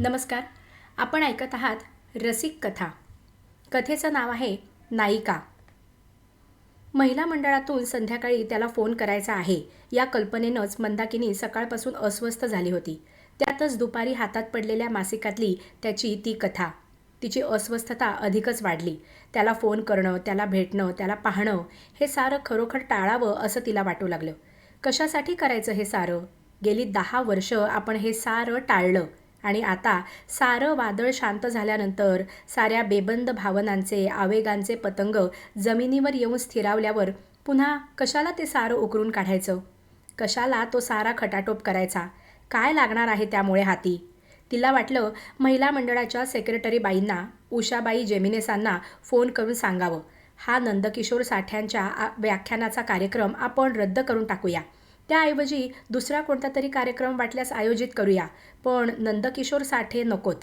नमस्कार. आपण ऐकत आहात रसिक कथा. कथेचं नाव आहे नायिका. महिला मंडळातून संध्याकाळी त्याला फोन करायचा आहे. या कल्पनेनंच मंदाकिनी सकाळपासून अस्वस्थ झाली होती. त्यातच दुपारी हातात पडलेल्या मासिकातली त्याची ती कथा. तिची अस्वस्थता अधिकच वाढली. त्याला फोन करणं त्याला भेटणं त्याला पाहणं हे सारं खरोखर टाळावं असं तिला वाटू लागलं. कशासाठी करायचं हे सारं? गेली दहा वर्ष आपण हे सारं टाळलं. आणि आता सारं वादळ शांत झाल्यानंतर साऱ्या बेबंद भावनांचे आवेगांचे पतंग जमिनीवर येऊन स्थिरावल्यावर पुन्हा कशाला ते सारं उकरून काढायचं? कशाला तो सारा खटाटोप करायचा? काय लागणार आहे त्यामुळे हाती? तिला वाटलं महिला मंडळाच्या सेक्रेटरी बाईंना उषाबाई जेमिनेसांना फोन करून सांगावं. हा नंदकिशोर साठ्यांच्या आ- व्याख्यानाचा कार्यक्रम आपण रद्द करून टाकूया. त्याऐवजी दुसरा कोणता तरी कार्यक्रम वाटल्यास आयोजित करूया. पण नंदकिशोर साठे नकोत.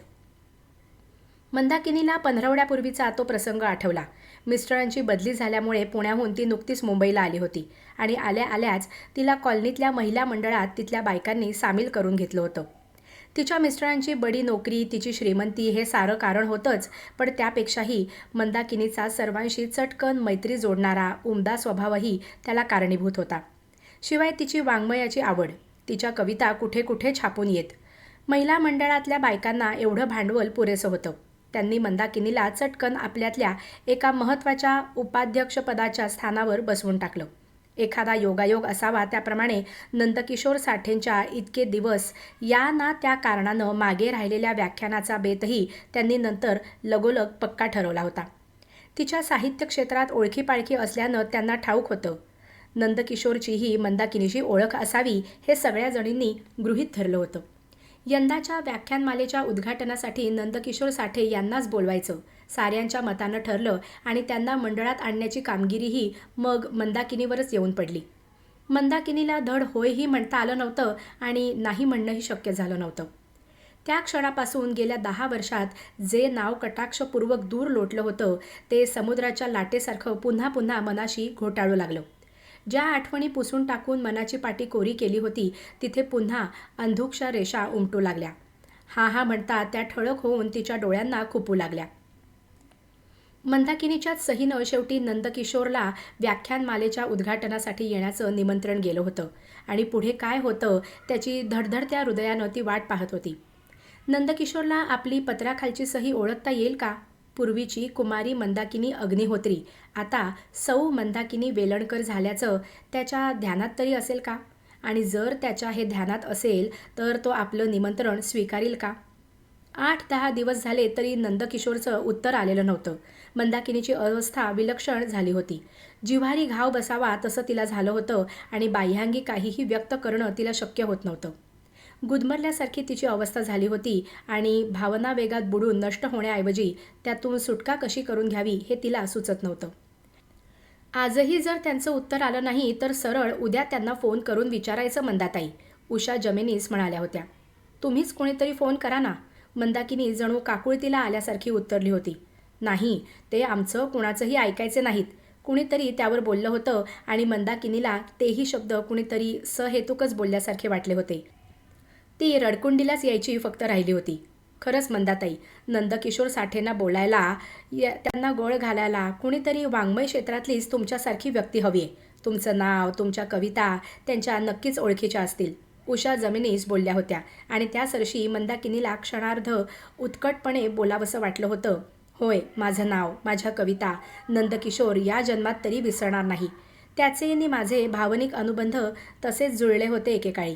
मंदाकिनीला पंधरवड्यापूर्वीचा तो प्रसंग आठवला. मिस्टरांची बदली झाल्यामुळे पुण्याहून ती नुकतीच मुंबईला आली होती आणि आल्या आल्याच तिला कॉलनीतल्या महिला मंडळात तिथल्या बायकांनी सामील करून घेतलं होतं. तिच्या मिस्टरांची बडी नोकरी तिची श्रीमंती हे सारं कारण होतंच पण त्यापेक्षाही मंदाकिनीचा सर्वांशी चटकन मैत्री जोडणारा उमदा स्वभावही त्याला कारणीभूत होता. शिवाय तिची वाङ्मयाची आवड. तिच्या कविता कुठे कुठे छापून येत. महिला मंडळातल्या बायकांना एवढं भांडवल पुरेसं होतं. त्यांनी मंदाकिनीला चटकन आपल्यातल्या एका महत्त्वाच्या उपाध्यक्षपदाच्या स्थानावर बसवून टाकलं. एखादा योगायोग असावा त्याप्रमाणे नंदकिशोर साठेंच्या इतके दिवस या ना त्या कारणानं मागे राहिलेल्या व्याख्यानाचा बेतही त्यांनी नंतर लगोलग पक्का ठरवला होता. तिच्या साहित्य क्षेत्रात ओळखीपाळखी असल्यानं त्यांना ठाऊक होतं. नंदकिशोरचीही मंदाकिनीची ओळख असावी हे सगळ्या जणींनी गृहीत धरलं होतं. यंदाच्या व्याख्यानमालेच्या उद्घाटनासाठी नंदकिशोर साठे यांनाच बोलवायचं. साऱ्यांच्या मतानं ठरलं आणि त्यांना मंडळात आणण्याची कामगिरीही मग मंदाकिनीवरच येऊन पडली. मंदाकिनीला धड होयही म्हणता आलं नव्हतं आणि नाही म्हणणंही शक्य झालं नव्हतं. त्या क्षणापासून गेल्या दहा वर्षात जे नाव कटाक्षपूर्वक दूर लोटलं होतं ते समुद्राच्या लाटेसारखं पुन्हा पुन्हा मनाशी घोटाळू लागलं. ज्या आठवणी पुसून टाकून मनाची पाटी कोरी केली होती तिथे पुन्हा अंधुकशा रेषा उमटू लागल्या. हा हा म्हणता त्या ठळक होऊन तिच्या डोळ्यांना खुपू लागल्या. मंदाकिनीच्याच सहीनं शेवटी नंदकिशोरला व्याख्यानमालेच्या उद्घाटनासाठी येण्याचं निमंत्रण गेलं होतं आणि पुढे काय होतं त्याची धडधडत्या हृदयानं ती वाट पाहत होती. नंदकिशोरला आपली पत्राखालची सही ओळखता येईल का? पूर्वीची कुमारी मंदाकिनी अग्निहोत्री. आता सौ मंदाकिनी वेलणकर झाल्याचं त्याच्या ध्यानात तरी असेल का? आणि जर त्याच्या हे ध्यानात असेल तर तो आपलं निमंत्रण स्वीकारील का? आठ दहा दिवस झाले तरी नंदकिशोरचं उत्तर आलेलं नव्हतं. मंदाकिनीची अवस्था विलक्षण झाली होती. जिव्हारी घाव बसावा तसं तिला झालं होतं आणि बाह्यांगी काहीही व्यक्त करणं तिला शक्य होत नव्हतं. गुदमरल्यासारखी तिची अवस्था झाली होती आणि भावना वेगात बुडून नष्ट होण्याऐवजी त्यातून सुटका कशी करून घ्यावी हे तिला सुचत नव्हतं. आजही जर त्यांचं उत्तर आलं नाही तर सरळ उद्या त्यांना फोन करून विचारायचं मंदाताई. उषा जमिनीस म्हणाल्या होत्या. तुम्हीच कोणीतरी फोन करा ना. मंदाकिनी जणू काकुळतीला आल्यासारखी उत्तरली होती. नाही ते आमचं कुणाचंही ऐकायचे नाहीत. कुणीतरी त्यावर बोललं होतं आणि मंदाकिनीला तेही शब्द कुणीतरी सहेतुकच बोलल्यासारखे वाटले होते. ती रडकुंडीलाच यायची फक्त राहिली होती. खरंच मंदाताई नंदकिशोर साठेंना बोलायला या त्यांना गोळ घालायला कुणीतरी वाङ्मय क्षेत्रातलीच तुमच्यासारखी व्यक्ती हवी आहे. तुमचं नाव तुमच्या कविता त्यांच्या नक्कीच ओळखीच्या असतील. उषा जमिनीस बोलल्या होत्या आणि त्या सरशी मंदाकिनीला क्षणार्ध उत्कटपणे बोलावंसं वाटलं होतं. होय माझं नाव माझ्या कविता नंदकिशोर या जन्मात तरी विसरणार नाही. त्याचे आणि माझे भावनिक अनुबंध तसेच जुळले होते एकेकाळी.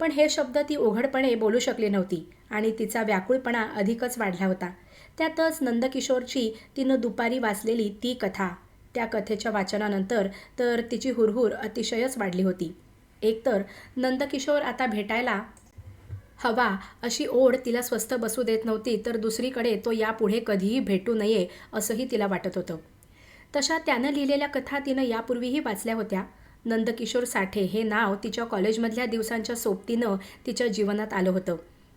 पण हे शब्द ती ओघडपणे बोलू शकली नव्हती आणि तिचा व्याकुळपणा अधिकच वाढला होता. त्यातच नंदकिशोरची तिनं दुपारी वाचलेली ती कथा. त्या कथेच्या वाचनानंतर तर तिची हुरहुर अतिशयच वाढली होती. एकतर नंदकिशोर आता भेटायला हवा अशी ओढ तिला स्वस्थ बसू देत नव्हती तर दुसरीकडे तो यापुढे कधीही भेटू नये असंही तिला वाटत होतं. तशा त्यानं लिहिलेल्या कथा तिनं यापूर्वीही वाचल्या होत्या. नंदकिशोर साठे हे नाव तिच्या कॉलेजमधल्या दिवसांच्या सोबतीनं तिच्या जीवनात आलं होतं.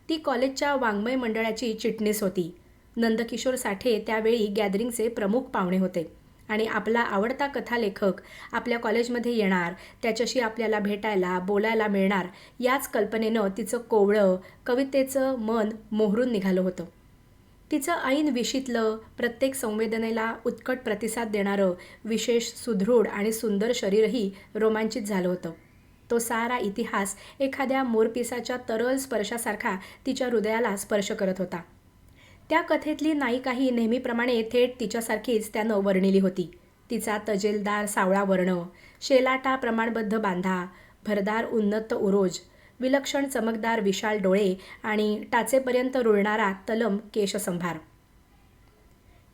ती कॉलेजच्या वाङ्मय मंडळाची चिटणीस होती. नंदकिशोर साठे त्यावेळी गॅदरिंगचे प्रमुख पाहुणे होते आणि आपला आवडता कथालेखक आपल्या कॉलेजमध्ये येणार त्याच्याशी आपल्याला भेटायला बोलायला मिळणार याच कल्पनेनं तिचं कोवळं कवितेचं मन मोहरून निघालं होतं. तिचं ऐन विशीतलं प्रत्येक संवेदनेला उत्कट प्रतिसाद देणारं विशेष सुदृढ आणि सुंदर शरीरही रोमांचित झालं होतं. तो सारा इतिहास एखाद्या मोरपिसाच्या तरल स्पर्शासारखा तिच्या हृदयाला स्पर्श करत होता. त्या कथेतली नायिकाही नेहमीप्रमाणे थेट तिच्यासारखीच त्यानं वर्णिली होती. तिचा तजेलदार सावळा वर्ण शेलाटा प्रमाणबद्ध बांधा भरदार उन्नत उरोज विलक्षण चमकदार विशाल डोळे आणि टाचेपर्यंत रुळणारा तलम केशसंभार.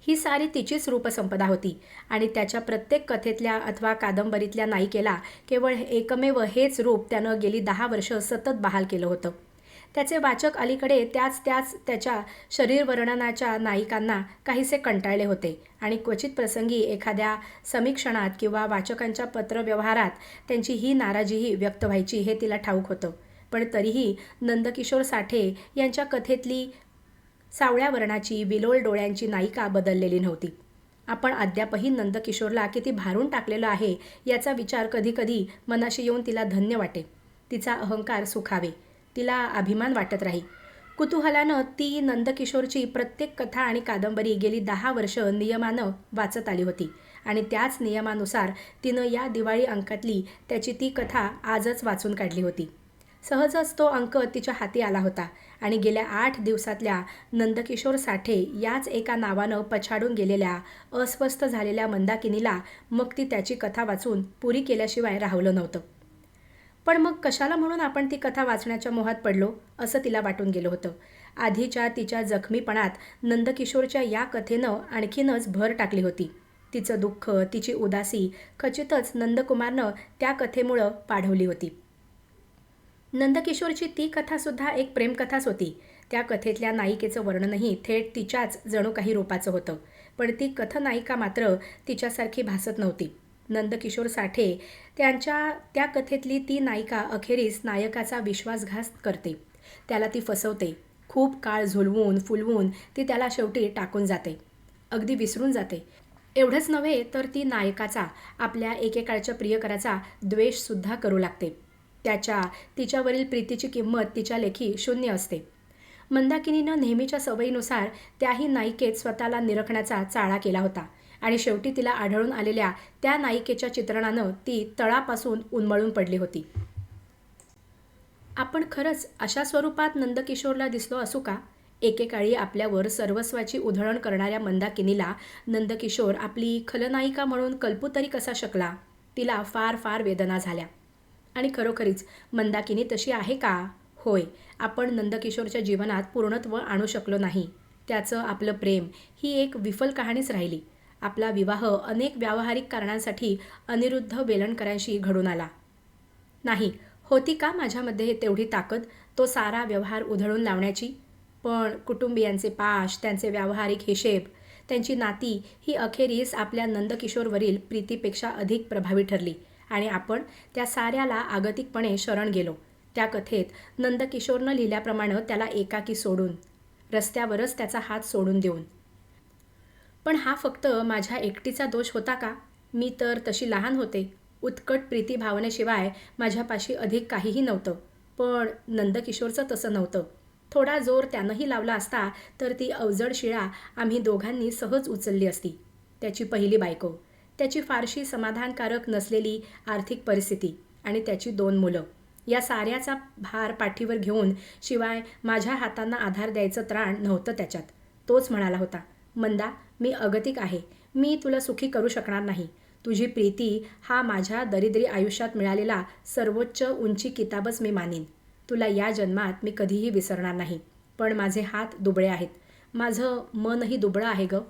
ही सारी तिचीच रूपसंपदा होती आणि त्याच्या प्रत्येक कथेतल्या अथवा कादंबरीतल्या नायिकेला केवळ एकमेव हेच रूप त्यानं गेली दहा वर्ष सतत बहाल केलं होतं. त्याचे वाचक अलीकडे त्याच त्याच त्याच्या शरीरवर्णनाच्या नायिकांना काहीसे कंटाळले होते आणि क्वचित प्रसंगी एखाद्या समीक्षणात किंवा वाचकांच्या पत्रव्यवहारात त्यांची ही नाराजीही व्यक्त व्हायची हे तिला ठाऊक होतं. पण तरीही नंदकिशोर साठे यांच्या कथेतली सावळ्या वर्णाची विलोळ डोळ्यांची नायिका बदललेली नव्हती. आपण अद्यापही नंदकिशोरला किती भारून टाकलेलं आहे याचा विचार कधीकधी मनाशी येऊन तिला धन्य वाटे. तिचा अहंकार सुखावे. तिला अभिमान वाटत राही. कुतूहलानं ती नंदकिशोरची प्रत्येक कथा आणि कादंबरी गेली दहा वर्ष नियमानं वाचत आली होती आणि त्याच नियमानुसार तिनं या दिवाळी अंकातली त्याची ती कथा आजच वाचून काढली होती. सहजच तो अंक तिच्या हाती आला होता आणि गेल्या आठ दिवसातल्या नंदकिशोर साठे याच एका नावानं पछाडून गेलेल्या अस्वस्थ झालेल्या मंदाकिनीला मग ती त्याची कथा वाचून पुरी केल्याशिवाय राहवलं नव्हतं. पण मग कशाला म्हणून आपण ती कथा वाचण्याच्या मोहात पडलो असं तिला वाटून गेलं होतं. आधीच्या तिच्या जखमीपणात नंदकिशोरच्या या कथेनं आणखीनच भर टाकली होती. तिचं दुःख तिची उदासी खचितच नंदकुमारनं त्या कथेमुळं पाढवली होती. नंदकिशोरची ती कथासुद्धा एक प्रेमकथाच होती. त्या कथेतल्या नायिकेचं वर्णनही थेट तिच्याच जणू काही रूपाचं होतं. पण ती कथनायिका मात्र तिच्यासारखी भासत नव्हती. नंदकिशोर साठे त्यांच्या त्या कथेतली ती नायिका अखेरीस नायकाचा विश्वासघात करते. त्याला ती फसवते. खूप काळ झुलवून फुलवून ती त्याला शेवटी टाकून जाते. अगदी विसरून जाते. एवढंच नव्हे तर ती नायकाचा आपल्या एकेकाळच्या प्रियकराचा द्वेषसुद्धा करू लागते. त्याच्या तिच्यावरील प्रीतीची किंमत तिच्या लेखी शून्य असते. मंदाकिनीनं नेहमीच्या सवयीनुसार त्याही नायिकेत स्वतःला निरखण्याचा चाळा केला होता आणि शेवटी तिला आढळून आलेल्या त्या नायिकेच्या चित्रणानं ती तळापासून उन्मळून पडली होती. आपण खरंच अशा स्वरूपात नंदकिशोरला दिसलो असू का? एकेकाळी आपल्यावर सर्वस्वाची उधळण करणाऱ्या मंदाकिनीला नंदकिशोर आपली खलनायिका म्हणून कल्पू तरी कसा शकला? तिला फार फार वेदना झाल्या. आणि खरोखरीच मंदाकिनी तशी आहे का? होय आपण नंदकिशोरच्या जीवनात पूर्णत्व आणू शकलो नाही. त्याचं आपलं प्रेम ही एक विफल कहाणीच राहिली. आपला विवाह अनेक व्यावहारिक कारणांसाठी अनिरुद्ध वेलणकरांशी घडून आला. नाही होती का माझ्यामध्ये तेवढी ताकद? तो सारा व्यवहार उधळून लावण्याची? पण कुटुंबियांचे पाश त्यांचे व्यावहारिक हिशेब त्यांची नाती ही अखेरीस आपल्या नंदकिशोरवरील प्रीतीपेक्षा अधिक प्रभावी ठरली. आणि आपण त्या साऱ्याला आगतिकपणे शरण गेलो. त्या कथेत नंदकिशोरनं लिहिल्याप्रमाणे त्याला एकाकी सोडून रस्त्यावरच त्याचा हात सोडून देऊन. पण हा फक्त माझ्या एकटीचा दोष होता का? मी तर तशी लहान होते. उत्कट प्रीती भावनेशिवाय माझ्यापाशी अधिक काहीही नव्हतं. पण नंदकिशोरचं तसं नव्हतं. थोडा जोर त्यानंही लावला असता तर ती अवजड शिळा आम्ही दोघांनी सहज उचलली असती. त्याची पहिली बायको. त्याची फारशी समाधानकारक नसलेली आर्थिक परिस्थिती आणि त्याची दोन मुलं. या साऱ्याचा भार पाठीवर घेऊन शिवाय माझ्या हातांना आधार द्यायचं त्राण नव्हतं त्याच्यात. तोच म्हणाला होता मंदा मी अगतिक आहे. मी तुला सुखी करू शकणार नाही. तुझी प्रीती हा माझ्या दरिद्री आयुष्यात मिळालेला सर्वोच्च उंची किताबच मी मानीन. तुला या जन्मात मी कधीही विसरणार नाही. पण माझे हात दुबळे आहेत. माझं मनही दुबळं आहे गं.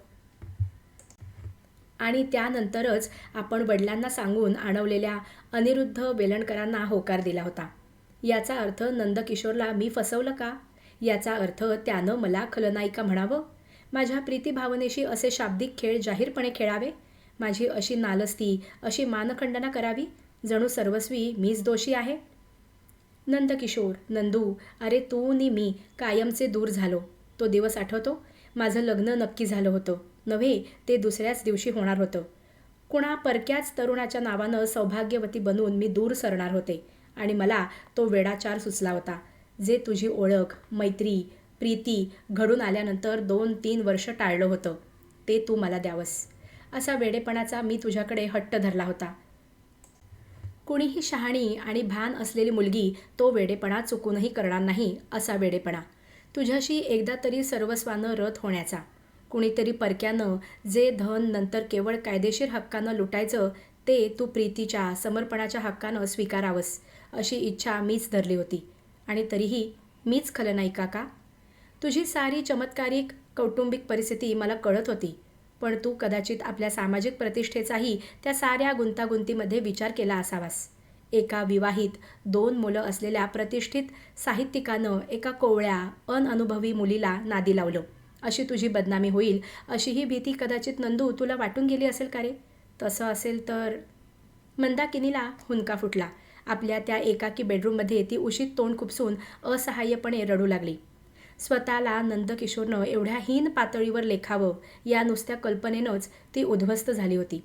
आणि त्यानंतरच आपण वडिलांना सांगून आणवलेल्या अनिरुद्ध वेलणकरांना होकार दिला होता. याचा अर्थ नंदकिशोरला मी फसवलं का? याचा अर्थ त्यानं मला खलनायिका म्हणावं? माझ्या प्रीतीभावनेशी असे शाब्दिक खेळ जाहीरपणे खेळावे? माझी अशी नालस्ती अशी मानखंडना करावी? जणू सर्वस्वी मीच दोषी आहे? नंदकिशोर नंदू अरे तू नि मी कायमचे दूर झालो. तो दिवस आठवतो? माझं लग्न नक्की झालं होतं. नव्हे ते दुसऱ्याच दिवशी होणार होतं. कुणा परक्याच तरुणाच्या नावानं सौभाग्यवती बनून मी दूर सरणार होते आणि मला तो वेडाचार सुचला होता. जे तुझी ओळख मैत्री प्रीती घडून आल्यानंतर दोन तीन वर्ष टाळलं होतं. ते तू मला द्यावंस. असा वेडेपणाचा मी तुझ्याकडे हट्ट धरला होता. कुणीही शहाणी आणि भान असलेली मुलगी तो वेडेपणा चुकूनही करणार नाही असा वेडेपणा. तुझ्याशी एकदा तरी सर्वस्वानं रथ होण्याचा. कुणीतरी परक्यानं जे धन नंतर केवळ कायदेशीर हक्कानं लुटायचं ते तू प्रीतीच्या समर्पणाच्या हक्कानं स्वीकारावंस अशी इच्छा मीच धरली होती. आणि तरीही मीच खलनायिका का तुझी सारी चमत्कारिक कौटुंबिक परिस्थिती मला कळत होती. पण तू कदाचित आपल्या सामाजिक प्रतिष्ठेचाही त्या साऱ्या गुंतागुंतीमध्ये विचार केला असावास. एका विवाहित दोन मुलं असलेल्या प्रतिष्ठित साहित्यिकानं एका कोवळ्या अनअनुभवी मुलीला नादी लावलं. अशी तुझी बदनामी होईल अशी ही भीती कदाचित नंदू तुला वाटून गेली असेल का रे? तसं असेल तर? मंदाकिनीला हुंका फुटला. आपल्या त्या एकाकी बेडरूममध्ये ती उशीत तोंड खुपसून असहाय्यपणे रडू लागली. स्वतःला नंदकिशोरनं एवढ्या हीन पातळीवर लेखावं या नुसत्या कल्पनेनंच ती उद्ध्वस्त झाली होती.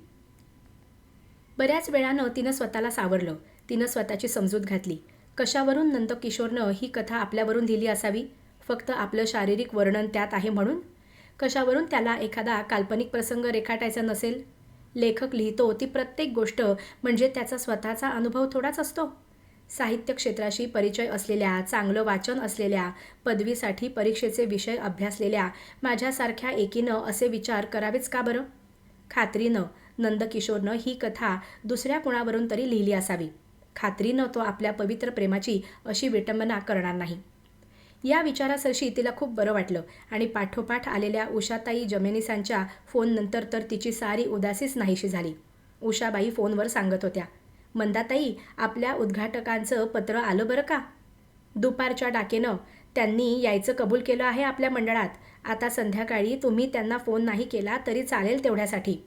बऱ्याच वेळानं तिनं स्वतःला सावरलं. तिनं स्वतःची समजूत घातली. कशावरून नंदकिशोरनं ही कथा आपल्यावरून लिहिली असावी? फक्त आपलं शारीरिक वर्णन त्यात आहे म्हणून? कशावरून त्याला एखादा काल्पनिक प्रसंग रेखाटायचा नसेल? लेखक लिहितो ती प्रत्येक गोष्ट म्हणजे त्याचा स्वतःचा अनुभव थोडाच असतो. साहित्य क्षेत्राशी परिचय असलेल्या चांगलं वाचन असलेल्या पदवीसाठी परीक्षेचे विषय अभ्यासलेल्या माझ्यासारख्या एकीनं असे विचार करावेच का बरं? खात्रीनं नंदकिशोरनं ही कथा दुसऱ्या कुणावरून तरी लिहिली असावी. खात्रीनं तो आपल्या पवित्र प्रेमाची अशी विटंबना करणार नाही. या विचारासरशी तिला खूप बरं वाटलं आणि पाठोपाठ आलेल्या उषाताई जमेनिसांच्या फोननंतर तर तिची सारी उदासीच नाहीशी झाली. उषाबाई फोनवर सांगत होत्या मंदाताई आपल्या उद्घाटकांचं पत्र आलं बरं का? दुपारच्या डाकेनं त्यांनी यायचं कबूल केलं आहे आपल्या मंडळात. आता संध्याकाळी तुम्ही त्यांना फोन नाही केला तरी चालेल तेवढ्यासाठी.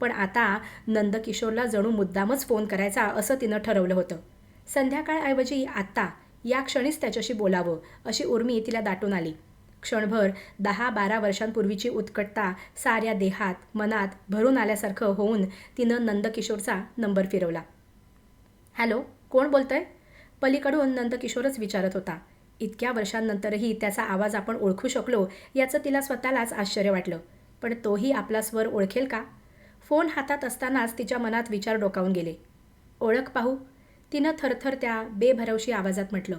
पण आता नंदकिशोरला जणू मुद्दामच फोन करायचा असं तिनं ठरवलं होतं. संध्याकाळऐवजी आत्ता या क्षणीच त्याच्याशी बोलावं अशी उर्मी तिला दाटून आली. क्षणभर दहा बारा वर्षांपूर्वीची उत्कटता साऱ्या देहात मनात भरून आल्यासारखं होऊन तिनं नंदकिशोरचा नंबर फिरवला. हॅलो कोण बोलतंय? पलीकडून नंदकिशोरच विचारत होता. इतक्या वर्षांनंतरही त्याचा आवाज आपण ओळखू शकलो याचं तिला स्वतःलाच आश्चर्य वाटलं. पण तोही आपला स्वर ओळखेल का? फोन हातात असतानाच तिच्या मनात विचार डोकावून गेले. ओळख पाहू तिनं थरथर त्या बेभरवशी आवाजात म्हटलं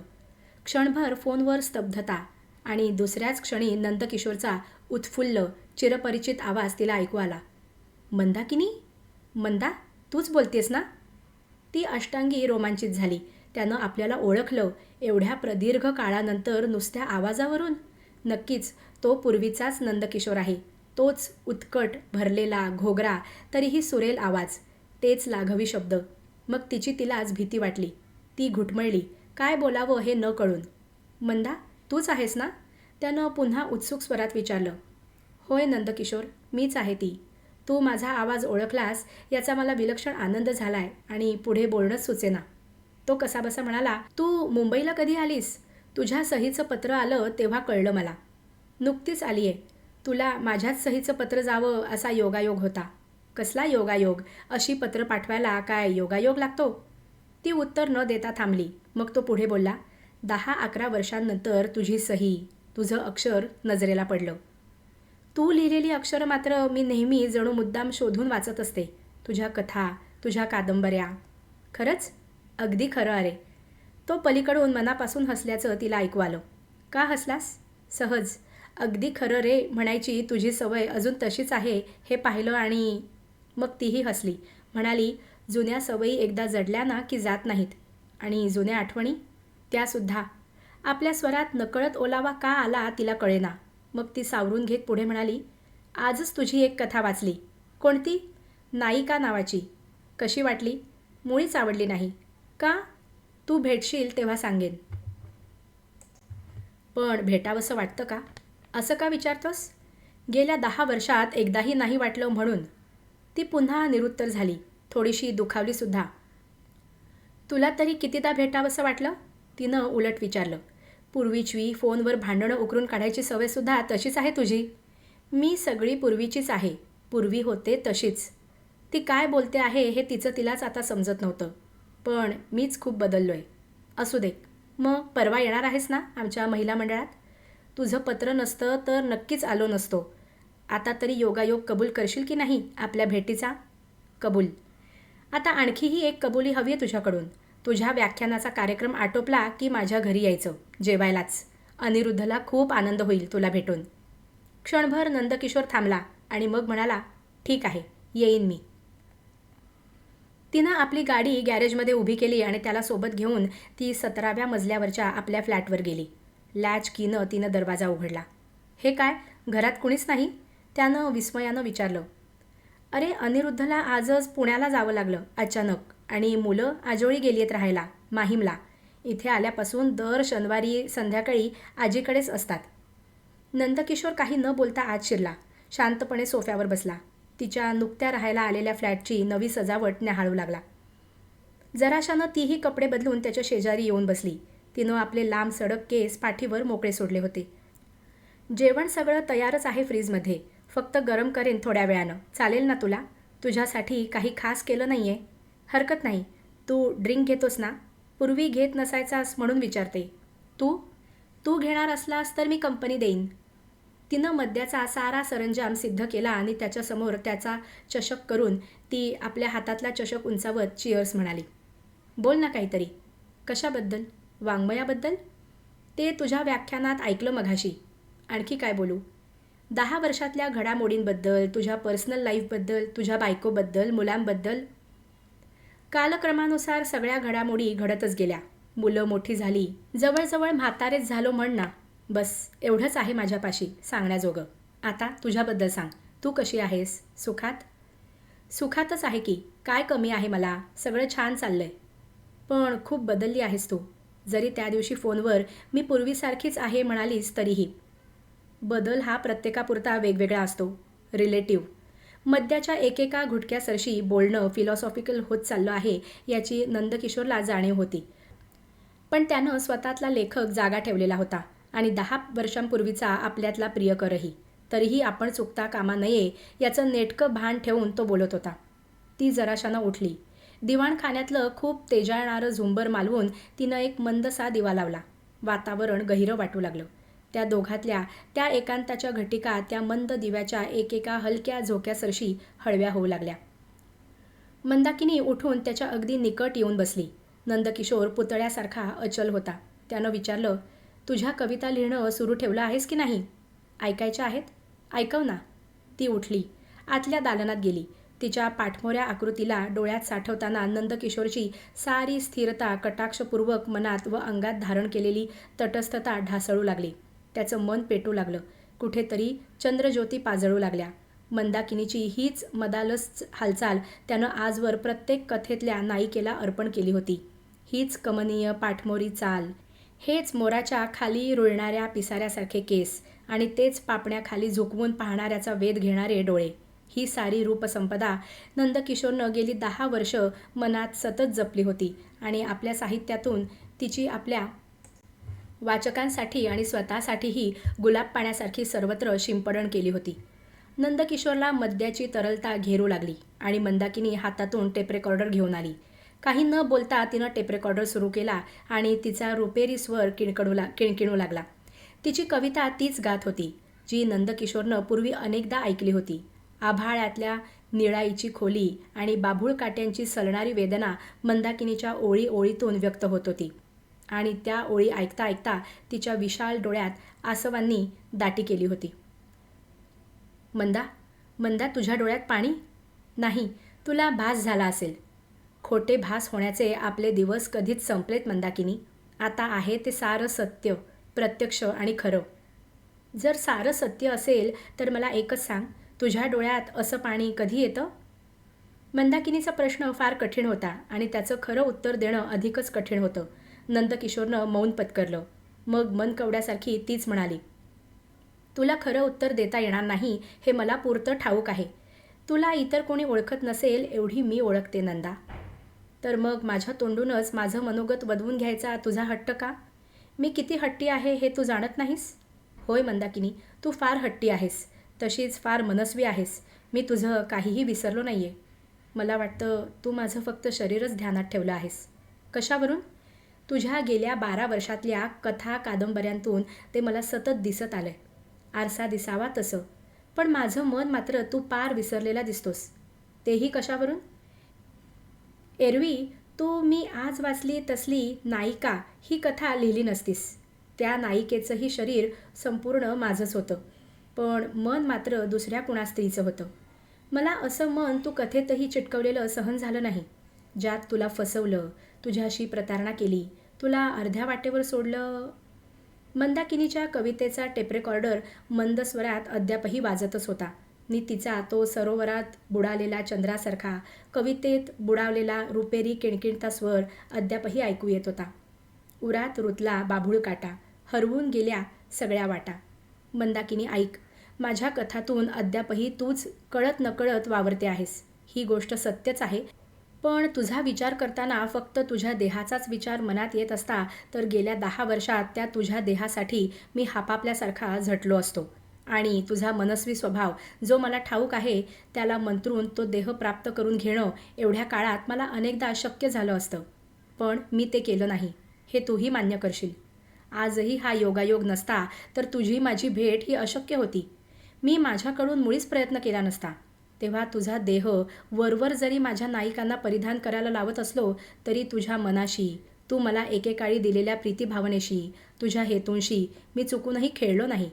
क्षणभर फोनवर स्तब्धता आणि दुसऱ्याच क्षणी नंदकिशोरचा उत्फुल्ल चिरपरिचित आवाज तिला ऐकू आला. मंदाकिनी मंदा तूच बोलतेस ना? ती अष्टांगी रोमांचित झाली. त्यानं आपल्याला ओळखलं एवढ्या प्रदीर्घ काळानंतर नुसत्या आवाजावरून? नक्कीच तो पूर्वीचाच नंदकिशोर आहे. तोच उत्कट भरलेला घोगरा तरीही सुरेल आवाज. तेच लाघवी शब्द. मग तिची तिलाच भीती वाटली. ती घुटमळली. काय बोलावं हे न कळून. मंदा तूच आहेस ना? त्यानं पुन्हा उत्सुक स्वरात विचारलं. होय नंदकिशोर मीच आहे ती. तू माझा आवाज ओळखलास याचा मला विलक्षण आनंद झालाय आणि पुढे बोलणंच सुचेना. तो कसाबसा म्हणाला तू मुंबईला कधी आलीस? तुझ्या सहीचं पत्र आलं तेव्हा कळलं मला. नुकतीच आली आहे तुला माझ्याच सहीचं पत्र जावं असा योगायोग होता. कसला योगायोग? अशी पत्र पाठवायला काय योगायोग लागतो? ती उत्तर न देता थांबली. मग तो पुढे बोलला दहा अकरा वर्षांनंतर तुझी सही तुझं अक्षर नजरेला पडलं. तू लिहिलेली अक्षरं मात्र मी नेहमी जणू मुद्दाम शोधून वाचत असते. तुझ्या कथा तुझ्या कादंबऱ्या. खरंच? अगदी खरं अरे. तो पलीकडून मनापासून हसल्याचं तिला ऐकू आलं. का हसलास? सहज. अगदी खरं रे म्हणायची तुझी सवय अजून तशीच आहे हे पाहिलं आणि मग तीही हसली. म्हणाली जुन्या सवयी एकदा जडल्या ना की जात नाहीत. आणि जुन्या आठवणी? त्यासुद्धा आपल्या स्वरात नकळत ओलावा का आला तिला कळेना. मग ती सावरून घेत पुढे म्हणाली आजच तुझी एक कथा वाचली. कोणती? नायिका नावाची. कशी वाटली? मुळीच आवडली नाही. का? तू भेटशील तेव्हा सांगेन. पण भेटावंसं वाटतं का? असं का विचारतोस? गेल्या दहा वर्षात एकदाही नाही वाटलं म्हणून. ती पुन्हा निरुत्तर झाली थोडीशी दुखावलीसुद्धा तुला तरी कितीदा भेटावंसं वाटलं? तिनं उलट विचारलं. पूर्वीची फोनवर भांडणं उकरून काढायची सवयसुद्धा तशीच आहे तुझी. मी सगळी पूर्वीचीच आहे. पूर्वी होते तशीच. ती काय बोलते आहे हे तिचं तिलाच आता समजत नव्हतं. पण मीच खूप बदललो आहे असू दे. मग परवा येणार आहेस ना आमच्या महिला मंडळात? तुझं पत्र नसतं तर नक्कीच आलो नसतो. आता तरी योगायोग कबूल करशील की नाही आपल्या भेटीचा? कबूल. आता आणखीही एक कबुली हवी आहे तुझ्याकडून. तुझ्या व्याख्यानाचा कार्यक्रम आटोपला की माझ्या घरी यायचं जेवायलाच. अनिरुद्धला खूप आनंद होईल तुला भेटून. क्षणभर नंदकिशोर थांबला आणि मग म्हणाला ठीक आहे येईन मी. तिनं आपली गाडी गॅरेजमध्ये उभी केली आणि त्याला सोबत घेऊन ती सतराव्या मजल्यावरच्या आपल्या फ्लॅटवर गेली. लॅच कीनं तिनं दरवाजा उघडला. हे काय? घरात कुणीच नाही? त्यानं विस्मयानं विचारलं. अरे अनिरुद्धला आजच पुण्याला जावं लागलं अचानक. आणि मुलं आजोळी गेली आहेत राहायला माहीमला. इथे आल्यापासून दर शनिवारी संध्याकाळी आजीकडेच असतात. नंदकिशोर काही न बोलता आत शिरला. शांतपणे सोफ्यावर बसला. तिच्या नुकत्या राहायला आलेल्या फ्लॅटची नवी सजावट न्याहाळू लागला. जराशानं तीही कपडे बदलून त्याच्या शेजारी येऊन बसली. तिनं आपले लांब सडक केस पाठीवर मोकळे सोडले होते. जेवण सगळं तयारच आहे फ्रीजमध्ये. फक्त गरम करेन थोड्या वेळानं. चालेल ना तुला? तुझ्यासाठी काही खास केलं नाही आहे हरकत नाही. तू ड्रिंक घेतोस ना? पूर्वी घेत नसायचास म्हणून विचारते. तू? तू घेणार असलास तर मी कंपनी देईन. तिनं मद्याचा सारा सरंजाम सिद्ध केला आणि त्याच्यासमोर त्याचा चषक करून ती आपल्या हातातला चषक उंचावत चिअर्स म्हणाली. बोल ना काहीतरी. कशाबद्दल? वाङ्मयाबद्दल? ते तुझ्या व्याख्यानात ऐकलं मघाशी. आणखी काय बोलू? दहा वर्षातल्या घडामोडींबद्दल तुझ्या पर्सनल लाईफबद्दल तुझ्या बायकोबद्दल मुलांबद्दल? कालक्रमानुसार सगळ्या घडामोडी घडतच गेल्या. मुलं मोठी झाली. जवळजवळ म्हातारेच झालो म्हण ना. बस एवढंच आहे माझ्यापाशी सांगण्याजोगं. आता तुझ्याबद्दल सांग. तू कशी आहेस? सुखात? सुखातच आहे की. काय कमी आहे मला? सगळं छान चाललंय. पण खूप बदलली आहेस तू. जरी त्या दिवशी फोनवर मी पूर्वीसारखीच आहे म्हणालीस तरीही. बदल हा प्रत्येकापुरता वेगवेगळा असतो. रिलेटिव्ह. मद्याच्या एकेका घुटक्यासरशी बोलणं फिलॉसॉफिकल होत चाललं आहे याची नंदकिशोरला जाणीव होती. पण त्यानं स्वतःतला लेखक जागा ठेवलेला होता आणि दहा वर्षांपूर्वीचा आपल्यातला प्रियकरही. तरीही आपण चुकता कामा नये याचं नेटकं भान ठेवून तो बोलत होता. ती जराशानं उठली. दिवाणखान्यातलं खूप तेजाळणारं झुंबर मालवून तिनं एक मंदसा दिवा लावला. वातावरण गहिरं वाटू लागलं. त्या दोघातल्या त्या एकांताच्या घटिका त्या मंद दिव्याच्या एकेका हलक्या झोक्यासरशी हळव्या होऊ लागल्या. मंदाकिनी उठून त्याच्या अगदी निकट येऊन बसली. नंदकिशोर पुतळ्यासारखा अचल होता. त्यानं विचारलं तुझ्या कविता लिहिणं सुरू ठेवलं आहेस की नाही? ऐकायच्या आहेत? ऐकव ना. ती उठली. आतल्या दालनात गेली. तिच्या पाठमोऱ्या आकृतीला डोळ्यात साठवताना नंदकिशोरची सारी स्थिरता कटाक्षपूर्वक मनात व अंगात धारण केलेली तटस्थता ढासळू लागली. त्याचं मन पेटू लागलं. कुठेतरी चंद्रज्योती पाजळू लागल्या. मंदाकिनीची हीच मदालस हालचाल त्यानं आजवर प्रत्येक कथेतल्या नायिकेला अर्पण केली होती. हीच कमनीय पाठमोरी चाल. हेच मोराच्या खाली रुळणाऱ्या पिसाऱ्यासारखे केस आणि तेच पापण्याखाली झुकवून पाहणाऱ्याचा वेध घेणारे डोळे. ही सारी रूपसंपदा नंदकिशोरनं गेली दहा वर्ष मनात सतत जपली होती आणि आपल्या साहित्यातून तिची आपल्या वाचकांसाठी आणि स्वतःसाठीही गुलाब पाण्यासारखी सर्वत्र शिंपडण केली होती. नंदकिशोरला मद्याची तरलता घेरू लागली आणि मंदाकिनी हातातून टेप रेकॉर्डर घेऊन आली. काही न बोलता तिनं टेप रेकॉर्डर सुरू केला आणि तिचा रुपेरी स्वर किणकडू ला किणकिणू लागला. तिची कविता तीच गात होती जी नंदकिशोरनं पूर्वी अनेकदा ऐकली होती. आभाळ्यातल्या निळाईची खोली आणि बाभूळ काट्यांची सलणारी वेदना मंदाकिनीच्या ओळी ओळीतून व्यक्त होत होती. आणि त्या ओळी ऐकता ऐकता तिच्या विशाल डोळ्यात आसवांनी दाटी केली होती. मंदा मंदा तुझ्या डोळ्यात पाणी? नाही तुला भास झाला असेल. खोटे भास होण्याचे आपले दिवस कधीच संपलेत मंदाकिनी. आता आहे ते सारं सत्य प्रत्यक्ष आणि खरं. जर सारं सत्य असेल तर मला एकच सांग. तुझ्या डोळ्यात असं पाणी कधी येतं? मंदाकिनीचा प्रश्न फार कठीण होता आणि त्याचं खरं उत्तर देणं अधिकच कठीण होतं. नंदकिशोरनं मौन पत्करलं. मग मन कवड्यासारखी तीच म्हणाली तुला खरं उत्तर देता येणार नाही हे मला पुरतं ठाऊक आहे. तुला इतर कोणी ओळखत नसेल एवढी मी ओळखते नंदा. तर मग माझ्या तोंडूनच माझं मनोगत बदवून घ्यायचा तुझा हट्ट का? मी किती हट्टी आहे हे तू जाणत नाहीस? होय मंदाकिनी तू फार हट्टी आहेस. तशीच फार मनस्वी आहेस. मी तुझं काहीही विसरलो नाही आहे मला वाटतं तू माझं फक्त शरीरच ध्यानात ठेवलं आहेस. कशावरून? तुझ्या गेल्या बारा वर्षातल्या कथा कादंबऱ्यांतून ते मला सतत दिसत आलंय. आरसा दिसावा तसं. पण माझं मन मात्र तू पार विसरलेला दिसतोस. तेही कशावरून? एरवी तू मी आज वाचली तसली नायिका ही कथा लिहिली नसतीस. त्या नायिकेचंही शरीर संपूर्ण माझंच होतं. पण मन मात्र दुसऱ्या कुणा स्त्रीचं होतं. मला असं मन तू कथेतही चिटकवलेलं सहन झालं नाही. ज्यात तुला फसवलं तुझ्याशी प्रतारणा केली तुला अर्ध्या वाटेवर सोडलं. मंदाकिनीच्या कवितेचा टेपरेकॉर्डर मंद स्वरात अद्यापही वाजतच होता. नितीचा तो सरोवरात बुडालेला चंद्रासारखा कवितेत बुडावलेला रुपेरी किणकिणता स्वर अद्यापही ऐकू येत होता. उरात रुतला बाभूळ काटा हरवून गेल्या सगळ्या वाटा. मंदाकिनी ऐक. माझ्या कथातून अद्यापही तूच कळत नकळत वावरते आहेस. ही गोष्ट सत्यच आहे. पण तुझा विचार करताना फक्त तुझ्या देहाचाच विचार मनात येत असता तर गेल्या दहा वर्षात त्या तुझ्या देहासाठी मी हापापल्यासारखा झटलो असतो. आणि तुझा मनस्वी स्वभाव जो मला ठाऊक आहे त्याला मंत्रून तो देह प्राप्त करून घेणं एवढ्या काळात मला अनेकदा शक्य झालं असतं. पण मी ते केलं नाही. हे तूही मान्य करशील. आजही हा योगायोग नसता तर तुझी माझी भेट ही अशक्य होती. मी माझ्याकडून मुळीच प्रयत्न केला नसता. तेव्हा तुझा देह वरवर जरी माझ्या नायिकांना परिधान करायला लावत असलो तरी तुझ्या मनाशी तू मला एकेकाळी दिलेल्या प्रीतीभावनेशी तुझ्या हेतूंशी मी चुकूनही खेळलो नाही.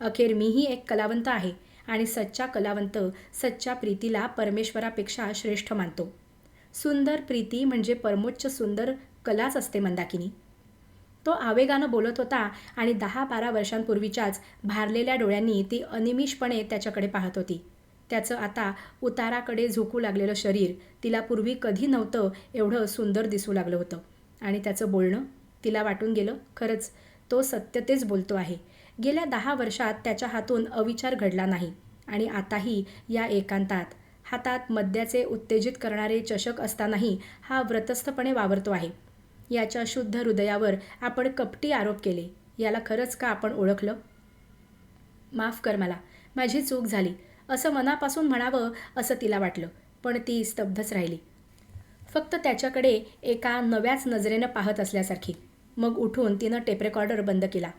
अखेर मीही एक कलावंत आहे आणि सच्चा कलावंत सच्च्या प्रीतीला परमेश्वरापेक्षा श्रेष्ठ मानतो. सुंदर प्रीती म्हणजे परमोच्च सुंदर कलाच असते मंदाकिनी. तो आवेगानं बोलत होता आणि दहा बारा वर्षांपूर्वीच्याच भारलेल्या डोळ्यांनी ती अनिमिषपणे त्याच्याकडे पाहत होती. त्याचं आता उताराकडे झोकू लागलेलं शरीर तिला पूर्वी कधी नव्हतं एवढं सुंदर दिसू लागलं होतं. आणि त्याचं बोलणं तिला वाटून गेलं खरंच तो सत्य तेच बोलतो आहे. गेल्या दहा वर्षात त्याच्या हातून अविचार घडला नाही आणि आताही या एकांतात हातात मद्याचे उत्तेजित करणारे चषक असतानाही हा व्रतस्थपणे वावरतो आहे. याच्या शुद्ध हृदयावर आपण कपटी आरोप केले. याला खरंच का आपण ओळखलं? माफ कर मला. माझी चूक झाली. असं मनापासून म्हणावं असं तिला वाटलं पण ती स्तब्धच राहिली. फक्त त्याच्याकडे एका नव्याच नजरेनं पाहत असल्यासारखी. मग उठून तिनं टेपरेकॉर्डर बंद केला.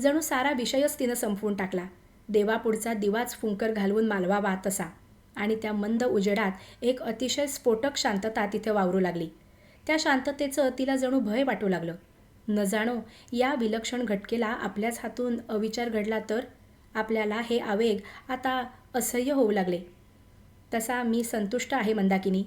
जणू सारा विषयच तिनं संपवून टाकला. देवापुढचा दिवाच फुंकर घालवून मालवावा तसा. आणि त्या मंद उजेडात एक अतिशय स्फोटक शांतता तिथे वावरू लागली. त्या शांततेचं तिला जणू भय वाटू लागलं. न जाणो या विलक्षण घटकेला आपल्याच हातून अविचार घडला तर? आपल्याला हे आवेग आता असह्य होऊ लागले. तसा मी संतुष्ट आहे मंदाकिनी.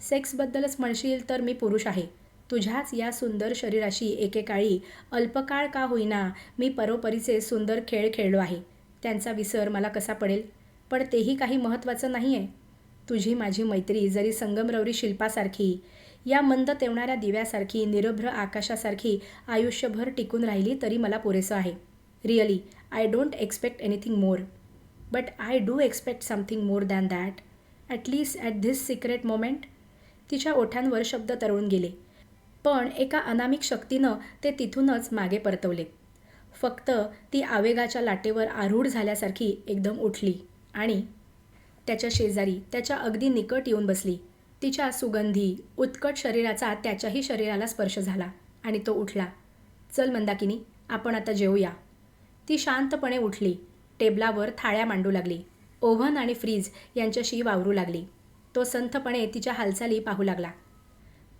सेक्सबद्दलच म्हणशील तर मी पुरुष आहे. तुझ्याच या सुंदर शरीराशी एकेकाळी अल्पकाळ का होईना मी परोपरीचे सुंदर खेळ खेळलो आहे. त्यांचा विसर मला कसा पडेल? पण तेही काही महत्त्वाचं नाही आहे तुझी माझी मैत्री जरी संगमरवरी शिल्पासारखी या मंद तेवणाऱ्या दिव्यासारखी निरभ्र आकाशासारखी आयुष्यभर टिकून राहिली तरी मला पुरेसं आहे. Really I don't expect anything more but I do expect something more than that at least at this secret moment तिच्या ओठांवर शब्द तरळून गेले. पण एका अनामिक शक्तीनं ते तिथूनच मागे परतवले. फक्त ती आवेगाच्या लाटेवर आरूढ झाल्यासारखी एकदम उठली आणि त्याच्या शेजारी त्याच्या अगदी निकट येऊन बसली. तिच्या सुगंधी उत्कट शरीराचा त्याच्याही शरीराला स्पर्श झाला आणि तो उठला. चल मंदाकिनी आपण आता जेवूया ती शांतपणे उठली. टेबलावर थाळ्या मांडू लागली. ओव्हन आणि फ्रीज यांच्याशी वावरू लागली. तो संथपणे तिच्या हालचाली पाहू लागला.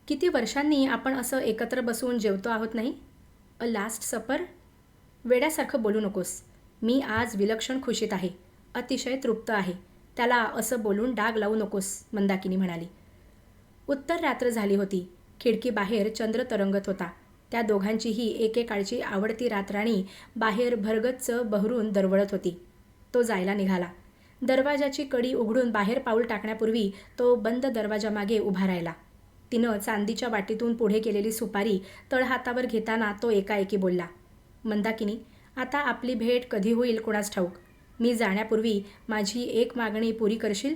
किती वर्षांनी आपण असं एकत्र बसून जेवतो आहोत नाही? अ लास्ट सपर? वेड्यासारखं बोलू नकोस. मी आज विलक्षण खुशीत आहे. अतिशय तृप्त आहे. त्याला असं बोलून डाग लावू नकोस मंदाकिनी म्हणाली. उत्तर रात्र झाली होती. खिडकीबाहेर चंद्र तरंगत होता. त्या दोघांचीही एकेकाळची आवडती रातराणी बाहेर भरगच्च बहरून दरवळत होती. तो जायला निघाला. दरवाजाची कडी उघडून बाहेर पाऊल टाकण्यापूर्वी तो बंद दरवाजामागे उभा राहिला. तिनं चांदीच्या वाटीतून पुढे केलेली सुपारी तळहातावर घेताना तो एकाएकी बोलला मंदाकिनी आता आपली भेट कधी होईल कुणास ठाऊक? मी जाण्यापूर्वी माझी एक मागणी पुरी करशील?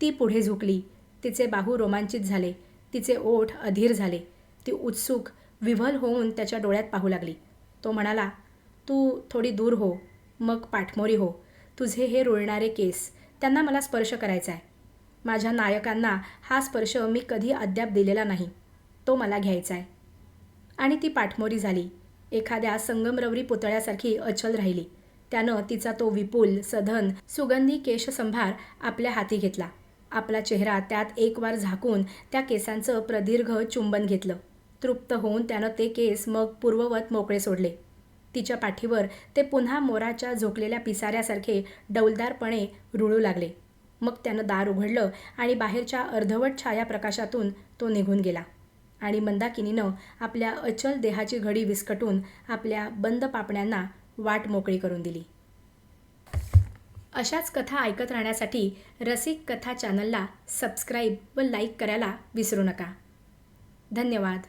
ती पुढे झुकली. तिचे बाहू रोमांचित झाले. तिचे ओठ अधीर झाले. ती उत्सुक विव्हल होऊन त्याच्या डोळ्यात पाहू लागली. तो म्हणाला तू थोडी दूर हो मग पाठमोरी हो. तुझे हे रुळणारे केस त्यांना मला स्पर्श करायचा आहे माझ्या नायकांना हा स्पर्श मी कधी अद्याप दिलेला नाही. तो मला घ्यायचा आहे आणि ती पाठमोरी झाली. एखाद्या संगमरवरी पुतळ्यासारखी अचल राहिली. त्यानं तिचा तो विपुल सधन सुगंधी केशसंभार आपल्या हाती घेतला. आपला चेहरा त्यात एक वार झाकून त्या केसांचं प्रदीर्घ चुंबन घेतलं. तृप्त होऊन त्यानं ते केस मग पूर्ववत मोकळे सोडले. तिच्या पाठीवर ते पुन्हा मोराच्या झोकलेल्या पिसाऱ्यासारखे डौलदारपणे रुळू लागले. मग त्यानं दार उघडलं आणि बाहेरच्या अर्धवट छायाप्रकाशातून तो निघून गेला आणि मंदाकिनीनं आपल्या अचल देहाची घडी विस्कटून आपल्या बंद पापण्यांना वाट मोकळी करून दिली. अशाच कथा ऐकत राहण्यासाठी रसिक कथा चॅनलला सबस्क्राईब व लाईक करायला विसरू नका. धन्यवाद.